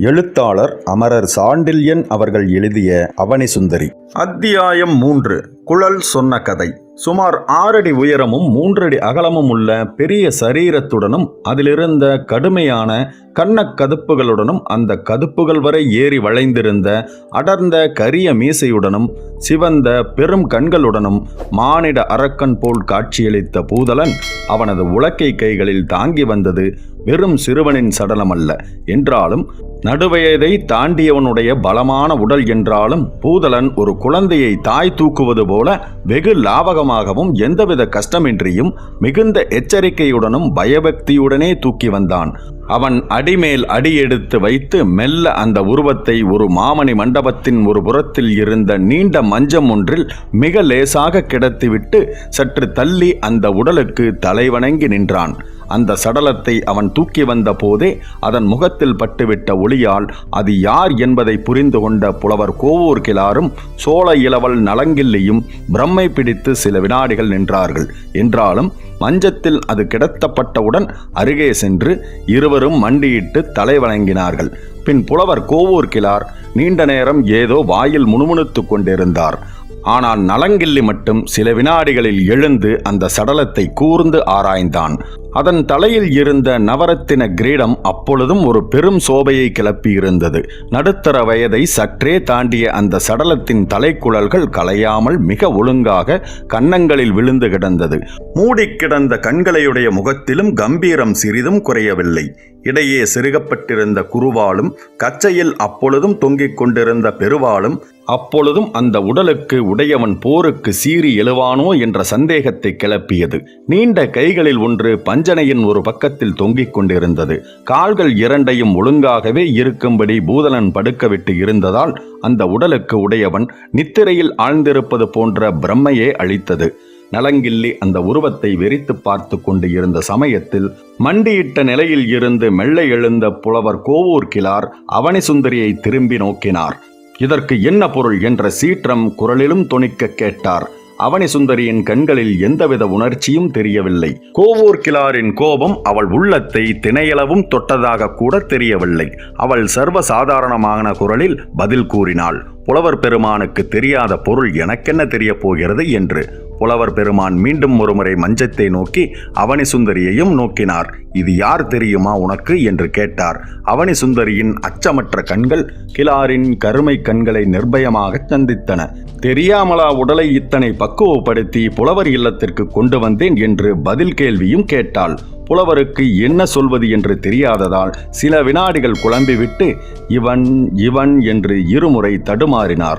எழுத்தாளர் அமரர் சாண்டில்யன் அவர்கள் எழுதிய அவனி சுந்தரி. அத்தியாயம் மூன்று. குழல் சொன்ன கதை. சுமார் ஆறடி உயரமும் மூன்றடி அகலமும் உள்ள பெரிய சரீரத்துடனும் அதிலிருந்த கடுமையான கன்னக்கதுப்புகளுடனும் அந்த கதுப்புகள் வரை ஏறி வளைந்திருந்த அடர்ந்த கரிய மீசையுடனும் சிவந்த பெரும் கண்களுடனும் மானிட அரக்கன் போல் காட்சியளித்த பூதலன் அவனது உலக்கை கைகளில் தாங்கி வந்தது வெறும் சிறுவனின் சடலம் அல்ல என்றாலும் நடுவயதை தாண்டியவனுடைய பலமான உடல் என்றாலும் பூதலன் ஒரு குழந்தையை தாய் தூக்குவது போல வெகு லாவகமாகவும் எந்தவித கஷ்டமின்றியும் மிகுந்த எச்சரிக்கையுடனும் பயபக்தியுடனே தூக்கி வந்தான். அவன் அடிமேல் அடி எடுத்து வைத்து மெல்ல அந்த உருவத்தை ஒரு மாமணி மண்டபத்தின் ஒரு புறத்தில் இருந்த நீண்ட மஞ்சம் ஒன்றில் மிக லேசாக கிடத்திவிட்டு சற்று தள்ளி அந்த உடலுக்கு தலைவணங்கி நின்றான். அந்த சடலத்தை அவன் தூக்கி வந்த போதே அதன் முகத்தில் பட்டுவிட்ட ஒளியால் அது யார் என்பதை புரிந்து கொண்ட புலவர் கோவூர் கிளாரும் சோழ இளவல் நலங்கிள்ளியும் பிரம்மை பிடித்து சில வினாடிகள் நின்றார்கள். என்றாலும் மஞ்சத்தில் அது கிடத்தப்பட்டவுடன் அருகே சென்று இருவரும் மண்டியிட்டு தலை வணங்கினார்கள். பின் புலவர் கோவூர் கிளார் நீண்ட நேரம் ஏதோ வாயில் முணுமுணுத்துக் கொண்டிருந்தார். ஆனால் நலங்கிள்ளி மட்டும் சில வினாடிகளில் எழுந்து அந்த சடலத்தை கூர்ந்து ஆராய்ந்தான். அதன் தலையில் இருந்த நவரத்தின கிரீடம் அப்பொழுதும் ஒரு பெரும் சோபையை கிளப்பியிருந்தது. நடுத்தர வயதை சற்றே தாண்டிய அந்த சடலத்தின் தலைக்குழல்கள் கலையாமல் மிக ஒழுங்காக கன்னங்களில் விழுந்து கிடந்தது. மூடி கிடந்த கண்களையுடைய முகத்திலும் கம்பீரம் சிறிதும் குறையவில்லை. இடையே செருகப்பட்டிருந்த குருவாலும் கச்சையில் அப்பொழுதும் தொங்கிக் கொண்டிருந்த பெருவாளும் அப்பொழுதும் அந்த உடலுக்கு உடையவன் போருக்கு சீறி எழுவானோ என்ற சந்தேகத்தை கிளப்பியது. நீண்ட கைகளில் ஒன்று பஞ்சனையின் ஒரு பக்கத்தில் தொங்கிக் கொண்டிருந்தது. கால்கள் இரண்டையும் ஒழுங்காகவே இருக்கும்படி பூதலன் படுக்கவிட்டு இருந்ததால் அந்த உடலுக்கு உடையவன் நித்திரையில் ஆழ்ந்திருப்பது போன்ற பிரம்மையே அளித்தது. நலங்கில்லி அந்த உருவத்தை வெறித்து பார்த்து கொண்டு இருந்த சமயத்தில் மண்டியிட்ட நிலையில் இருந்து மெல்ல எழுந்த புலவர் கோவூர் கிளார் அவனி சுந்தரியை திரும்பி நோக்கினார். இதற்கு என்ன பொருள்? என்ற சீற்றம் குரலிலும் தொனிக்க கேட்டார். அவனி சுந்தரியின் கண்களில் எந்தவித உணர்ச்சியும் தெரியவில்லை. கோவூர் கிளாரின் கோபம் அவள் உள்ளத்தை திணையளவும் தொட்டதாக கூட தெரியவில்லை. அவள் சர்வசாதாரணமான குரலில் பதில் கூறினாள். புலவர் பெருமானுக்கு தெரியாத பொருள் எனக்கென்ன தெரியப் போகிறது என்று. புலவர் பெருமான் மீண்டும் ஒருமுறை மஞ்சத்தை நோக்கி அவனி சுந்தரியையும் நோக்கினார். இது யார் தெரியுமா உனக்கு என்று கேட்டார். அவனி சுந்தரியின் அச்சமற்ற கண்கள் கிலாரின் கருமை கண்களை நிர்பயமாக சந்தித்தன. தெரியாமலா உடலை இத்தனை பக்குவப்படுத்தி புலவர் இல்லத்திற்கு கொண்டு வந்தேன் என்று பதில் கேள்வியும் கேட்டாள். புலவருக்கு என்ன சொல்வது என்று தெரியாததால் சில வினாடிகள் குழம்பிவிட்டு இவன் இவன் என்று இருமுறை தடுமாறினார்.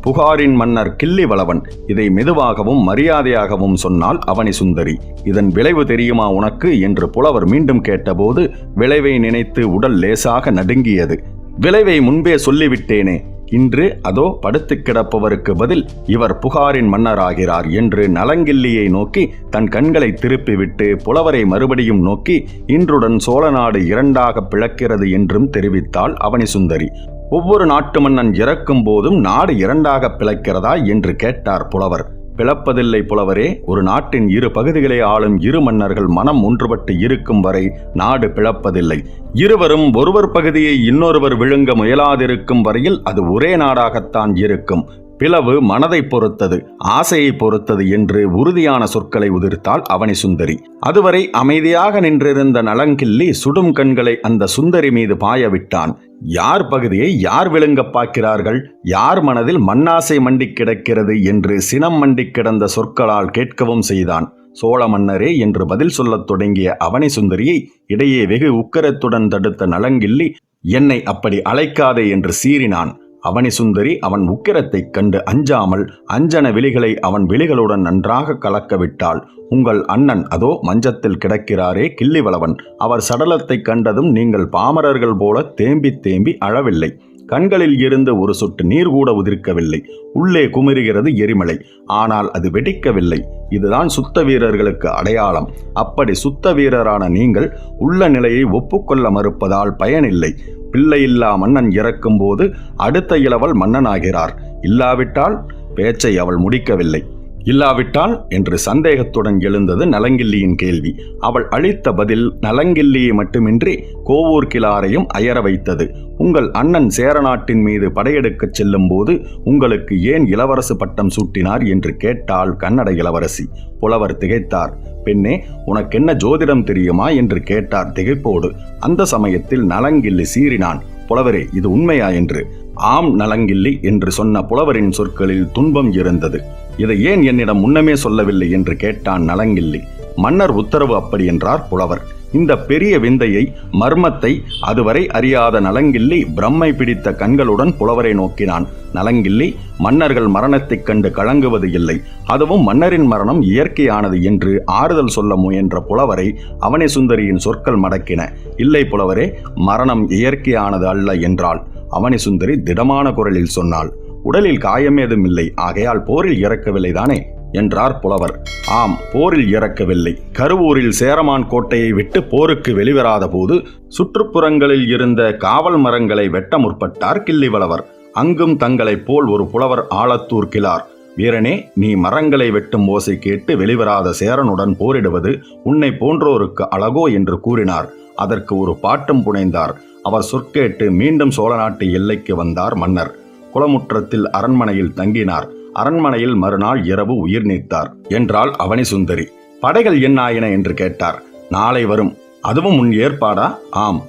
புகாரின் மன்னர் கிள்ளிவளவன் இதை மெதுவாகவும் மரியாதையாகவும் சொன்னால் அவனி சுந்தரி. இதன் விளைவு தெரியுமா உனக்கு? என்று புலவர் மீண்டும் கேட்டபோது விளைவை நினைத்து உடல் லேசாக நடுங்கியது. விளைவை முன்பே சொல்லிவிட்டேனே. இன்று அதோ படுத்து கிடப்பவருக்கு பதில் இவர் புகாரின் மன்னராகிறார் என்று நலங்கிள்ளியை நோக்கி தன் கண்களை திருப்பிவிட்டு புலவரை மறுபடியும் நோக்கி இன்றுடன் சோழ நாடு இரண்டாக பிளக்கிறது என்றும் தெரிவித்தாள் அவனி சுந்தரி ஒவ்வொரு நாட்டு மன்னன் இறக்கும் போதும் நாடு இரண்டாக பிளக்கிறதா என்று கேட்டார் புலவர். பிளப்பதில்லை புலவரே. ஒரு நாட்டின் இரு பகுதிகளை ஆளும் இரு மன்னர்கள் மனம் ஒன்றுபட்டு இருக்கும் வரை நாடு பிளப்பதில்லை. இருவரும் ஒருவர் பகுதியை இன்னொருவர் விழுங்க முயலாதிருக்கும் வரையில் அது ஒரே நாடாகத்தான் இருக்கும். பிளவு மனதை பொறுத்தது ஆசையை பொறுத்தது என்று உறுதியான சொற்களை உதிர்த்தாள் அவனி சுந்தரி. அதுவரை அமைதியாக நின்றிருந்த நலங்கிள்ளி சுடும் கண்களை அந்த சுந்தரி மீது பாய விட்டான் யார் பகுதியை யார் விழுங்க பார்க்கிறார்கள் யார் மனதில் மண்ணாசை மண்டி கிடக்கிறது என்று சினம் மண்டி கிடந்த சொற்களால் கேட்கவும் செய்தான். சோழ மன்னரே என்று பதில் சொல்லத் தொடங்கிய அவனி சுந்தரியை இடையே வெகு உக்கரத்துடன் தடுத்த நலங்கிள்ளி என்னை அப்படி அழைக்காதே என்று சீறினான். அவனி சுந்தரி அவன் உக்கிரத்தைக் கண்டு அஞ்சாமல் அஞ்சன விழிகளை அவன் விழிகளுடன் நன்றாக கலக்க விட்டாள் உங்கள் அண்ணன் அதோ மஞ்சத்தில் கிடக்கிறாரே கிள்ளிவளவன். அவர் சடலத்தைக் கண்டதும் நீங்கள் பாமரர்கள் போல தேம்பி தேம்பி அழவில்லை. கண்களில் இருந்து ஒரு சொட்டு நீர் கூட உதிர்க்கவில்லை. உள்ளே குமிருகிறது எரிமலை. ஆனால் அது வெடிக்கவில்லை. இதுதான் சுத்த வீரர்களுக்கு அடையாளம். அப்படி சுத்த வீரரான நீங்கள் உள்ள நிலையை ஒப்புக்கொள்ள மறுப்பதால் பயனில்லை. பிள்ளையில்லா மன்னன் இறக்கும்போது அடுத்த இளவல் மன்னனாகிறார். இல்லாவிட்டால் பேச்சை அவள் முடிக்கவில்லை. இல்லாவிட்டால் என்று சந்தேகத்துடன் எழுந்தது நலங்கிள்ளியின் கேள்வி. அவள் அளித்த பதில் நலங்கிள்ளியை மட்டுமின்றி கோவூர் கிளாரையும் அயர வைத்தது. உங்கள் அண்ணன் சேரநாட்டின் மீது படையெடுக்கச் செல்லும் போது உங்களுக்கு ஏன் இளவரசு பட்டம் சூட்டினார் என்று கேட்டாள் கன்னட இளவரசி. புலவர் திகைத்தார். பெண்ணே உனக்கென்ன ஜோதிடம் தெரியுமா? என்று கேட்டார் திகைப்போடு. அந்த சமயத்தில் நலங்கிள்ளி சீறினான். புலவரே இது உண்மையா என்று? ஆம் நலங்கிள்ளி என்று சொன்ன புலவரின் சொற்களில் துன்பம் இருந்தது. இதை ஏன் என்னிடம் முன்னமே சொல்லவில்லை என்று கேட்டான் நலங்கிள்ளி மன்னர் உத்தரவு அப்படி என்றார் புலவர். இந்த பெரிய விந்தையை மர்மத்தை அதுவரை அறியாத நலங்கிள்ளி பிரம்மை பிடித்த கண்களுடன் புலவரை நோக்கினான். நலங்கிள்ளி மன்னர்கள் மரணத்தைக் கண்டு கலங்குவது இல்லை. அதுவும் மன்னரின் மரணம் இயற்கையானது என்று ஆறுதல் சொல்ல முயன்ற புலவரை அவனே சுந்தரியின் சொற்கள் மடக்கின. இல்லை புலவரே மரணம் இயற்கையானது அல்ல என்றாள். அவனி சுந்தரி திடமான குரலில் சொன்னாள். உடலில் காயம் ஏதும் இல்லை. ஆகையால் போரில் இறக்கவில்லை தானே என்றார் புலவர். ஆம் போரில் இறக்கவில்லை. கருவூரில் சேரமான் கோட்டையை விட்டு போருக்கு வெளிவராத போது சுற்றுப்புறங்களில் இருந்த காவல் மரங்களை வெட்ட முற்பட்டார் கிள்ளிவளவர். அங்கும் தங்களைப் போல் ஒரு புலவர் ஆழத்தூர் கிளார். வீரனே நீ மரங்களை வெட்டும் ஓசை கேட்டு வெளிவராத சேரனுடன் போரிடுவது உன்னை போன்றோருக்கு அழகோ என்று கூறினார். அதற்கு ஒரு பாட்டும் புனைந்தார். அவர் சொற்கேட்டு மீண்டும் சோழ நாட்டு எல்லைக்கு வந்தார் மன்னர். குளமுற்றத்தில் அரண்மனையில் தங்கினார். அரண்மனையில் மறுநாள் இரவு உயிர் நீத்தார். என்றாள் அவனி சுந்தரி. படைகள் என்னாயின என்று கேட்டார். நாளை வரும். அதுவும் உன் ஏற்பாடா? ஆம்.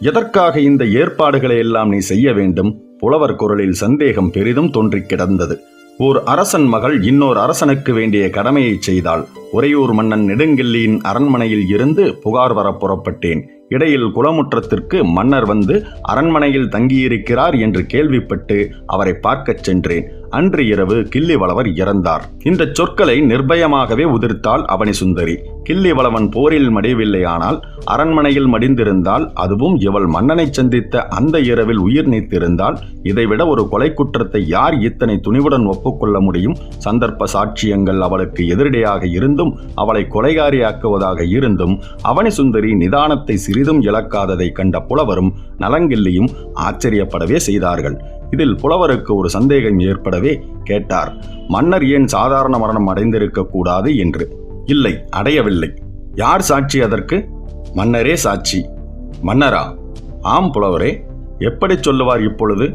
எதற்காக இந்த ஏற்பாடுகளை எல்லாம் நீ செய்ய வேண்டும்? புலவர் குரலில் சந்தேகம் பெரிதும் தோன்றிக் கிடந்தது. ஓர் அரசன் மகள் இன்னொரு அரசனுக்கு வேண்டிய கடமையை செய்தாள். உறையூர் மன்னன் நெடுங்கிள்ளியின் அரண்மனையில் இருந்து புகார் வர புறப்பட்டேன். இடையில் குளமுற்றத்திற்கு மன்னர் வந்து அரண்மனையில் தங்கியிருக்கிறார் என்று கேள்விப்பட்டு அவரை பார்க்கச் சென்றேன். அன்று இரவு கிள்ளிவளவர் இறந்தார். இந்த சொற்களை நிர்பயமாகவே உதிர்த்தாள் அவனி சுந்தரி கிள்ளிவளவன் போரில் மடியவில்லையானால் அரண்மனையில் மடிந்திருந்தால் அதுவும் இவள் மன்னனை சந்தித்த அந்த இரவில் உயிர் நீத்திருந்தால் இதைவிட ஒரு கொலை குற்றத்தை யார் இத்தனை துணிவுடன் ஒப்புக்கொள்ள முடியும்? சந்தர்ப்ப சாட்சியங்கள் அவளுக்கு எதிரடையாக இருந்தும் அவளை கொலைகாரியாக்குவதாக இருந்தும் அவனி சுந்தரி நிதானத்தை சிறிதும் இழக்காததை கண்ட புலவரும் நலங்கிள்ளியும் ஆச்சரியப்படவே செய்தார்கள். இதில் புலவருக்கு ஒரு சந்தேகம் ஏற்படவே கேட்டார். மன்னர் ஏன் சாதாரண மரணம் அடைந்திருக்க கூடாது என்று? இல்லை அடையவில்லை. யார் சாட்சி அதற்கு? மன்னரே சாட்சி. மன்னரா? ஆம் புலவரே எப்படி சொல்லுவார் இப்பொழுது?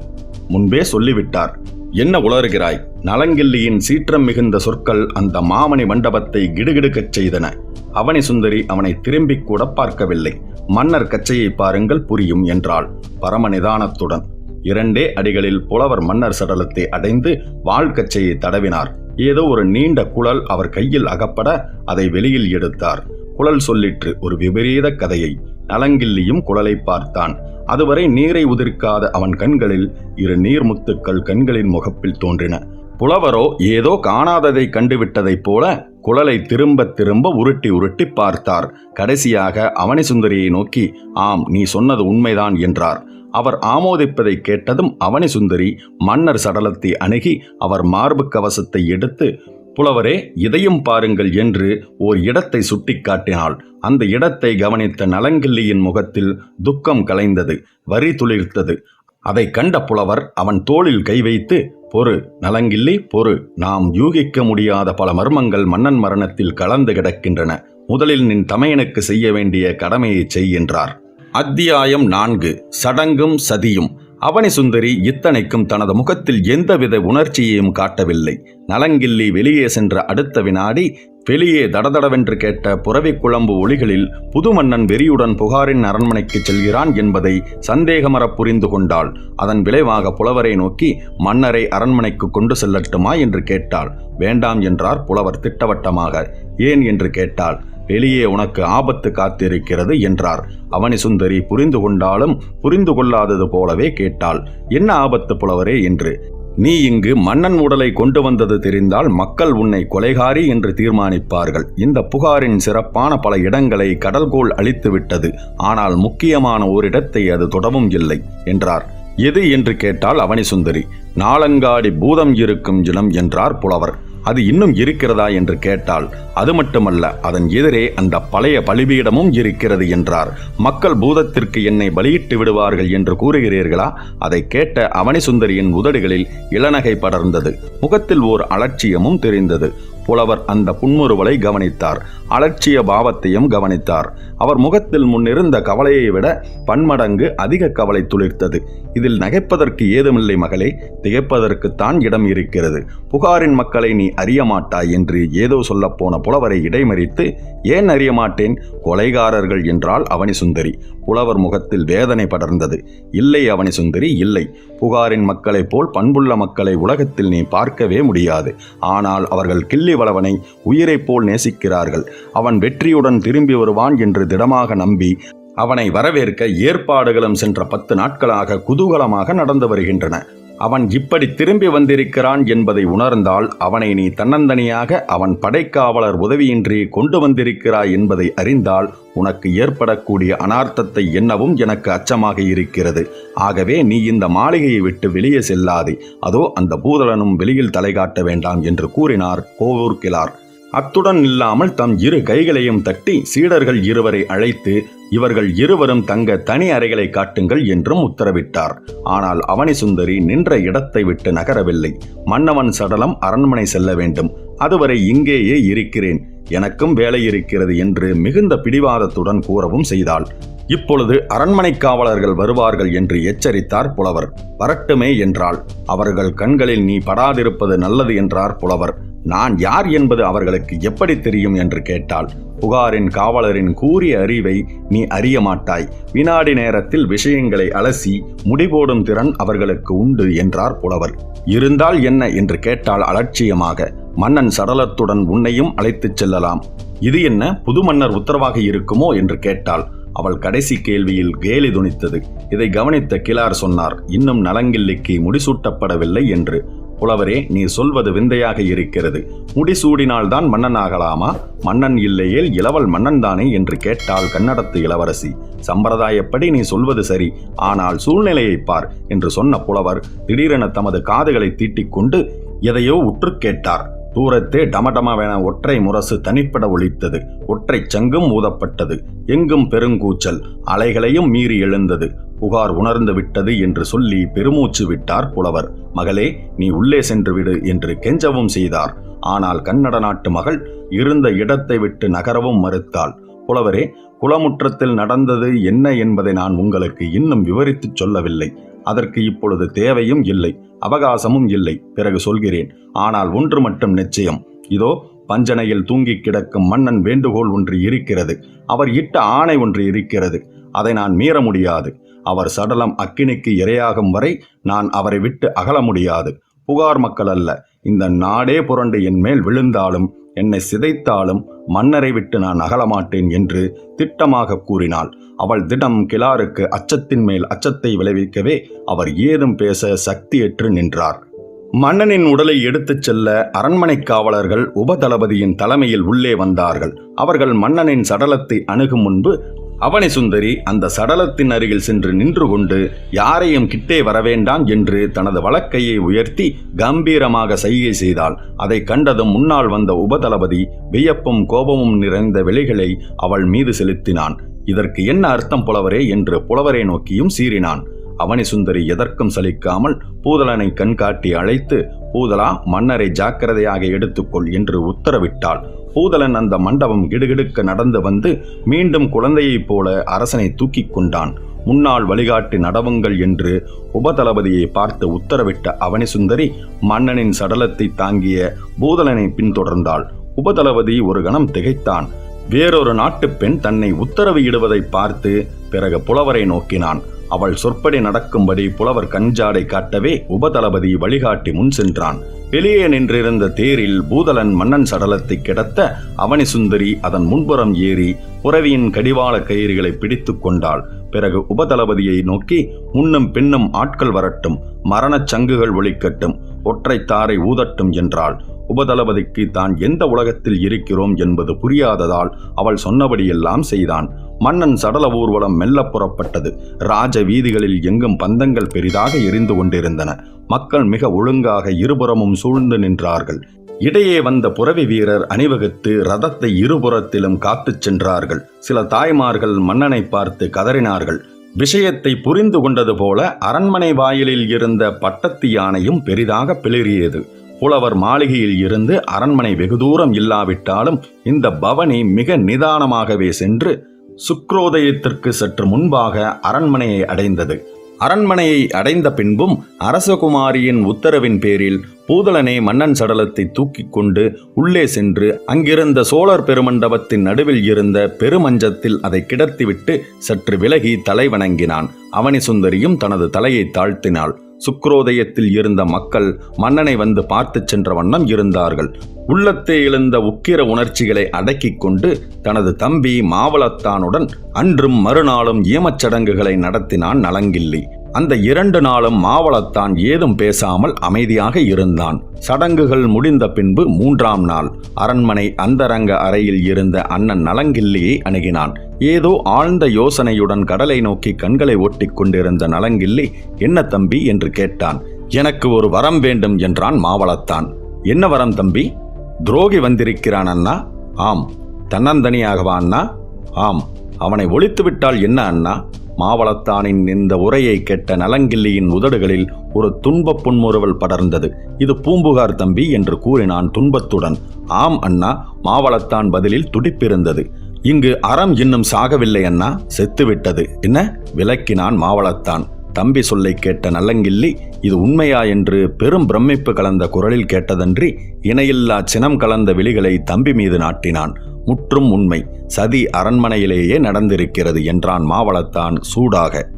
முன்பே சொல்லிவிட்டார். என்ன உளறுகிறாய்? நலங்கிள்ளியின் சீற்றம் மிகுந்த சொற்கள் அந்த மாமணி மண்டபத்தை கிடுகிடுக்கச் செய்தன. அவனி சுந்தரி அவனை திரும்பிக் கூட பார்க்கவில்லை. மன்னர் கச்சையை பாருங்கள் புரியும் என்றாள் பரம நிதானத்துடன் இரண்டே அடிகளில் புலவர் மன்னர் சடலத்தை அடைந்து வாழ்கச்சையை தடவினார். ஏதோ ஒரு நீண்ட குழல் அவர் கையில் அகப்பட அதை வெளியில் எடுத்தார். குழல் சொல்லிற்று ஒரு விபரீத கதையை. நலங்கிள்ளியும் குழலை பார்த்தான். அதுவரை நீரை உதிர்க்காத அவன் கண்களில் இரு நீர்முத்துக்கள் கண்களின் முகப்பில் தோன்றின. புலவரோ ஏதோ காணாததை கண்டுவிட்டதைப் போல குழலை திரும்ப திரும்ப உருட்டி உருட்டி பார்த்தார். கடைசியாக அவனி சுந்தரியை நோக்கி ஆம் நீ சொன்னது உண்மைதான் என்றார். அவர் ஆமோதிப்பதை கேட்டதும் அவனி சுந்தரி மன்னர் சடலத்தை அணுகி அவர் மார்பு கவசத்தை எடுத்து புலவரே இதையும் பாருங்கள் என்று ஓர் இடத்தை சுட்டிக்காட்டினாள் அந்த இடத்தை கவனித்த நலங்கிள்ளியின் முகத்தில் துக்கம் கலைந்தது வரி துளிர்த்தது. அதை கண்ட புலவர் அவன் தோளில் கை வைத்து பொறு நலங்கிள்ளி பொறு. நாம் யூகிக்க முடியாத பல மர்மங்கள் மன்னன் மரணத்தில் கலந்து கிடக்கின்றன. முதலில் நின் தமையனுக்கு செய்ய வேண்டிய கடமையை செய் என்றார். அத்தியாயம் நான்கு. சடங்கும் சதியும். அவனி சுந்தரி இத்தனைக்கும் தனது முகத்தில் எந்தவித உணர்ச்சியையும் காட்டவில்லை. நலங்கில்லி வெளியே சென்ற அடுத்த வினாடி வெளியே தடதடவென்று கேட்ட புறவி குழம்பு ஒளிகளில் புது மன்னன் வெறியுடன் புகாரின் அரண்மனைக்கு செல்கிறான் என்பதை சந்தேகமற புரிந்து கொண்டாள். அதன் விளைவாக புலவரை நோக்கி மன்னரை அரண்மனைக்கு கொண்டு செல்லட்டுமா? என்று கேட்டாள். வேண்டாம் என்றார் புலவர் திட்டவட்டமாக. ஏன்? என்று கேட்டாள். வெளியே உனக்கு ஆபத்து காத்திருக்கிறது என்றார். அவனி சுந்தரி புரிந்து கொண்டாலும் புரிந்து கொள்ளாதது போலவே கேட்டாள். என்ன ஆபத்து புலவரே? என்று. நீ இங்கு மன்னன் உடலை கொண்டு வந்தது தெரிந்தால் மக்கள் உன்னை கொலைகாரி என்று தீர்மானிப்பார்கள். இந்த புகாரின் சிறப்பான பல இடங்களை கடல்கோள் அழித்துவிட்டது ஆனால் முக்கியமான ஓரிடத்தை அது தொடவும் இல்லை என்றார். எது? என்று கேட்டால் அவனி சுந்தரி. நாளங்காடி பூதம் இருக்கும் இடம் என்றார் புலவர். அது இன்னும் இருக்கிறதா? என்று கேட்டால் அது மட்டுமல்ல அதன் எதிரே அந்த பழைய பலிபீடமும் இருக்கிறது என்றார். மக்கள் பூதத்திற்கு என்னை பலியிட்டு விடுவார்கள் என்று கூறுகிறீர்களா? அதை கேட்ட அவனி சுந்தரியின் உதடுகளில் இளநகை படர்ந்தது. முகத்தில் ஓர் அலட்சியமும் தெரிந்தது. புலவர் அந்த புன்முறுவலை கவனித்தார். அலட்சிய பாவத்தையும் கவனித்தார். அவர் முகத்தில் முன்னிருந்த கவலையை விட பன்மடங்கு அதிக கவலை துளிர்த்தது. இதில் நகைப்பதற்கு ஏதுமில்லை மகளே திகைப்பதற்குத்தான் இடம் இருக்கிறது. புகாரின் மக்களை நீ அறிய மாட்டாய் என்று ஏதோ சொல்லப்போன புலவரை இடைமறித்து ஏன் அறிய மாட்டேன்? கொலைகாரர்கள் என்றால் அவனி சுந்தரி. புலவர் முகத்தில் வேதனை படர்ந்தது. இல்லை அவனி சுந்தரி இல்லை. புகாரின் மக்களைப் போல் பண்புள்ள மக்களை உலகத்தில் நீ பார்க்கவே முடியாது. ஆனால் அவர்கள் கிள்ளி வளவனை உயிரைப் போல் நேசிக்கிறார்கள். அவன் வெற்றியுடன் திரும்பி வருவான் என்று திடமாக நம்பி அவனை வரவேற்க ஏற்பாடுகளும் சென்ற பத்து நாட்களாக குதூகலமாக நடந்து வருகின்றன. அவன் இப்படி திரும்பி வந்திருக்கிறான் என்பதை உணர்ந்தால் அவனை நீ தன்னந்தனியாக அவன் படைக்காவலர் உதவியின்றி கொண்டு வந்திருக்கிறாய் என்பதை அறிந்தால் உனக்கு ஏற்படக்கூடிய அனார்த்தத்தை என்னவும் எனக்கு அச்சமாக இருக்கிறது. ஆகவே நீ இந்த மாளிகையை விட்டு வெளியே செல்லாதே. அதோ அந்த பூதலனும் வெளியில் தலை காட்ட வேண்டாம் என்று கூறினார் கோவூர் கிளார் அத்துடன் இல்லாமல் தம் இரு கைகளையும் தட்டி சீடர்கள் இருவரை அழைத்து இவர்கள் இருவரும் தங்க தனி அறைகளை காட்டுங்கள் என்றும் உத்தரவிட்டார். ஆனால் அவனி சுந்தரி நின்ற இடத்தை விட்டு நகரவில்லை. மன்னவன் சடலம் அரண்மனை செல்ல வேண்டும். அதுவரை இங்கேயே இருக்கிறேன். எனக்கும் வேலை இருக்கிறது என்று மிகுந்த பிடிவாதத்துடன் கூறவும் செய்தாள். இப்பொழுது அரண்மனை காவலர்கள் வருவார்கள் என்று எச்சரித்தார் புலவர். வரட்டுமே என்றாள். அவர்கள் கண்களில் நீ படாதிருப்பது நல்லது என்றார் புலவர். நான் யார் என்பது அவர்களுக்கு எப்படி தெரியும் என்று கேட்டாள். புகாரின் காவலரின் கூறிய அறிவை நீ அறிய மாட்டாய். வினாடி நேரத்தில் விஷயங்களை அலசி முடிபோடும் திறன் அவர்களுக்கு உண்டு என்றார் புலவர். இருந்தால் என்ன என்று கேட்டால் அலட்சியமாக. மன்னன் சடலத்துடன் உன்னையும் அழைத்துச் செல்லலாம். இது என்ன புது மன்னர் உத்தரவாக இருக்குமோ என்று கேட்டாள். அவள் கடைசி கேள்வியில் கேலி துணித்தது. இதை கவனித்த கிலார் சொன்னார் இன்னும் நலங்கில்லிக்கு முடிசூட்டப்படவில்லை என்று. புலவரே நீ சொல்வது விந்தையாக இருக்கிறது. முடிசூடினால்தான் மன்னன் ஆகலாமா மன்னன் இல்லையேல் இளவல் மன்னன் தானே என்று கேட்டாள் கன்னடத்து இளவரசி. சம்பிரதாயப்படி நீ சொல்வது சரி ஆனால் சூழ்நிலையை பார் என்று சொன்ன புலவர் திடீரென தமது காதுகளை தீட்டிக்கொண்டு எதையோ உற்று கேட்டார். தூரத்தே டமடமவென ஒற்றை முரசு தனிப்பட ஒழித்தது. ஒற்றை சங்கும் ஊதப்பட்டது. எங்கும் பெருங்கூச்சல். அலைகளையும் மீறி எழுந்தது. புகார் உணர்ந்து விட்டது என்று சொல்லி பெருமூச்சு விட்டார் புலவர். மகளே நீ உள்ளே சென்று விடு என்று கெஞ்சவும் செய்தார். ஆனால் கன்னட நாட்டு மகள் இருந்த இடத்தை விட்டு நகரவும் மறுத்தாள். புலவரே குளமுற்றத்தில் நடந்தது என்ன என்பதை நான் உங்களுக்கு இன்னும் விவரித்துச் சொல்லவில்லை. அதற்கு இப்பொழுது தேவையும் இல்லை அவகாசமும் இல்லை பிறகு சொல்கிறேன். ஆனால் ஒன்று மட்டும் நிச்சயம். இதோ பஞ்சனையில் தூங்கிக் கிடக்கும் மன்னன் வேண்டுகோள் ஒன்று இருக்கிறது. அவர் இட்ட ஆணை ஒன்று இருக்கிறது. அதை நான் மீற முடியாது. அவர் சடலம் அக்கினிக்கு இரையாகும் வரை நான் அவரை விட்டு அகல முடியாது. புகார் மக்கள் அல்ல இந்த நாடே புரண்டு என் மேல் விழுந்தாலும் என்னை சிதைத்தாலும் மன்னரை விட்டு நான் அகலமாட்டேன் என்று திட்டமாக கூறினாள். அவள் திடம் கிலாருக்கு அச்சத்தின் மேல் அச்சத்தை விளைவிக்கவே அவர் ஏதும் பேச சக்தியற்று நின்றார். மன்னனின் உடலை எடுத்துச் செல்ல அரண்மனை காவலர்கள் உபதளபதியின் தலைமையில் உள்ளே வந்தார்கள். அவர்கள் மன்னனின் சடலத்தை அணுகும் முன்பு அவனி சுந்தரி அந்த சடலத்தின் அருகில் சென்று நின்று கொண்டு யாரையும் கிட்டே வரவேண்டாம் என்று தனது வழக்கையை உயர்த்தி கம்பீரமாக சைகை செய்தாள். அதை கண்டதும் முன்னால் வந்த உபதளபதி வியப்பும் கோபமும் நிறைந்த வெளிகளை அவள் மீது செலுத்தினான். இதற்கு என்ன அர்த்தம் புலவரே? என்று புலவரை நோக்கியும் சீறினான். அவனி சுந்தரி எதற்கும் சலிக்காமல் பூதலனை கண்காட்டி அழைத்து பூதலா மன்னரை ஜாக்கிரதையாக எடுத்துக்கொள் என்று உத்தரவிட்டாள். பூதலன் அந்த மண்டபம் கிடுகிடுக்க நடந்து வந்து மீண்டும் குழந்தையைப் போல அரசனை தூக்கிக் கொண்டான். முன்னால் வழிகாட்டி நடவுங்கள் என்று உபதளபதியை பார்த்து உத்தரவிட்ட அவனி சுந்தரி மன்னனின் சடலத்தை தாங்கிய பூதலனை பின்தொடர்ந்தாள். உபதளபதி ஒரு கணம் திகைத்தான். வேறொரு நாட்டுப் பெண் தன்னை உத்தரவு இடுவதை பார்த்து பிறகு புலவரை நோக்கினான். அவள் சொற்படி நடக்கும்படி புலவர் கஞ்சாடை காட்டவே உபதளபதி வழிகாட்டி முன் சென்றான். வெளியே நின்றிருந்த தேரில் பூதலன் மன்னன் சடலத்தை கிடத்த அவனி சுந்தரி அதன் முன்புறம் ஏறி புறவியின் கடிவாள கயிறுகளை பிடித்து கொண்டாள். பிறகு உபதளபதியை நோக்கி முன்னும் பின்னும் ஆட்கள் வரட்டும் மரணச் சங்குகள் ஒழிக்கட்டும் ஒற்றை தாரை ஊதட்டும் என்றாள். உபதளபதிக்கு தான் எந்த உலகத்தில் இருக்கிறோம் என்பது புரியாததால் அவள் சொன்னபடியெல்லாம் செய்தான். மன்னன் சடல ஊர்வலம் மெல்ல புறப்பட்டது. ராஜ வீதிகளில் எங்கும் பந்தங்கள் பெரிதாக எரிந்து கொண்டிருந்தன. மக்கள் மிக ஒழுங்காக இருபுறமும் சூழ்ந்து நின்றார்கள். இடையே வந்த புரவி வீரர் அணிவகுத்து ரதத்தை இருபுறத்திலும் காத்துச் சென்றார்கள். சில தாய்மார்கள் மன்னனை பார்த்து கதறினார்கள். விஷயத்தை புரிந்து கொண்டது போல அரண்மனை வாயிலில் இருந்த பட்டத்து யானையும் பெரிதாக பிளிறியது. புலவர் மாளிகையில் இருந்து அரண்மனை வெகு தூரம் இல்லாவிட்டாலும் இந்த பவனி மிக நிதானமாகவே சென்று சுக்ரோதயத்திற்கு சற்று முன்பாக அரண்மனையை அடைந்தது. அரண்மனையை அடைந்த பின்பும் அரசகுமாரியின் உத்தரவின் பேரில் பூதலனே மன்னன் சடலத்தை தூக்கிக் கொண்டு உள்ளே சென்று அங்கிருந்த சோழர் பெருமண்டபத்தின் நடுவில் இருந்த பெருமஞ்சத்தில் அதை கிடத்திவிட்டு சற்று விலகி தலை வணங்கினான். அவனி சுந்தரியும் தனது தலையை தாழ்த்தினாள். சுக்ரோதயத்தில் இருந்த மக்கள் மன்னனை வந்து பார்த்துச் சென்ற வண்ணம் இருந்தார்கள். உள்ளத்தே எழுந்த உக்கிர உணர்ச்சிகளை அடக்கிக் கொண்டு தனது தம்பி மாவளத்தானுடன் அன்றும் மறுநாளும் ஈமச்சடங்குகளை நடத்தினான் நலங்கிள்ளி அந்த இரண்டு நாளும் மாவளத்தான் ஏதும் பேசாமல் அமைதியாக இருந்தான். சடங்குகள் முடிந்த பின்பு மூன்றாம் நாள் அரண்மனை அந்தரங்க அறையில் இருந்த அண்ணன் நலங்கிள்ளியை அணுகினான். ஏதோ ஆழ்ந்த யோசனையுடன் கடலை நோக்கி கண்களை ஒட்டிக் கொண்டிருந்த நலங்கிள்ளி என்ன தம்பி? என்று கேட்டான். எனக்கு ஒரு வரம் வேண்டும் என்றான் மாவளத்தான். என்ன வரம் தம்பி? துரோகி வந்திருக்கிறான் அண்ணா. ஆம். தன்னந்தனியாகவா அண்ணா? ஆம். அவனை ஒழித்து விட்டால் என்ன அண்ணா? மாவளத்தானின் இந்த உரையை கேட்ட நலங்கிள்ளியின் உதடுகளில் ஒரு துன்பப் புன்முறுவல் படர்ந்தது. இது பூம்புகார் தம்பி என்று கூறினான் துன்பத்துடன். ஆம் அண்ணா மாவளத்தான் பதிலில் துடிப்பிருந்தது. இங்கு அறம் இன்னும் சாகவில்லை அண்ணா. செத்துவிட்டது. என்ன? விளக்கினான் மாவளத்தான். தம்பி சொல்லை கேட்ட நல்லங்கிள்ளி இது உண்மையா? என்று பெரும் பிரமிப்பு கலந்த குரலில் கேட்டதன்றி இணையில்லா சினம் கலந்த விழிகளை தம்பி மீது நாட்டினான். முற்றும் உண்மை சதி அரண்மனையிலேயே நடந்திருக்கிறது என்றான் மாவளத்தான் சூடாக.